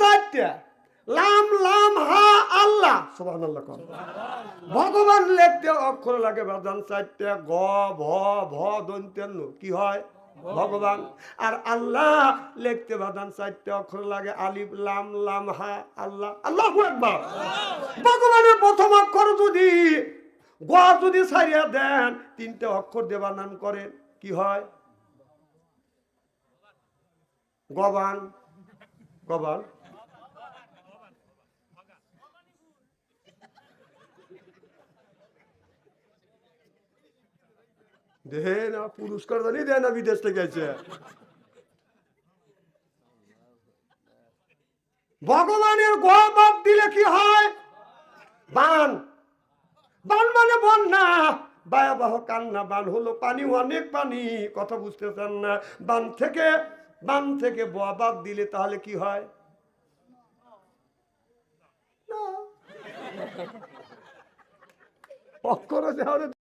চারটে লাম লাম হা আল্লাহ। সুবহানাল্লাহ কর। ভগবান লিখতে অক্ষর লাগে বাদান চারটে গ ভ ভ দন্তেন্ন কি হয়? ভগবান। আর আল্লাহ লিখতে বাদান চারটে অক্ষর লাগে আলিফ লাম লাম হা আল্লাহ। আল্লাহ একবার ভগবানের প্রথম অক্ষর যদি গ যদি সারিয়া দেন তিনটে অক্ষর দেবার নাম করেন কি হয়? গবান। গবান দে না, পুরস্কার জানি দেয় না, বিদেশ থেকে এসে। ভগবানের গবাব দিলে কি হয়? বান। বান মানে বন্যা। ভয়াবহ কান্না, বান হলো পানি, অনেক পানি। কথা বুঝতেছেন না। বান থেকে বান থেকে বাদ দিলে তাহলে কি হয়? না। অক্ষর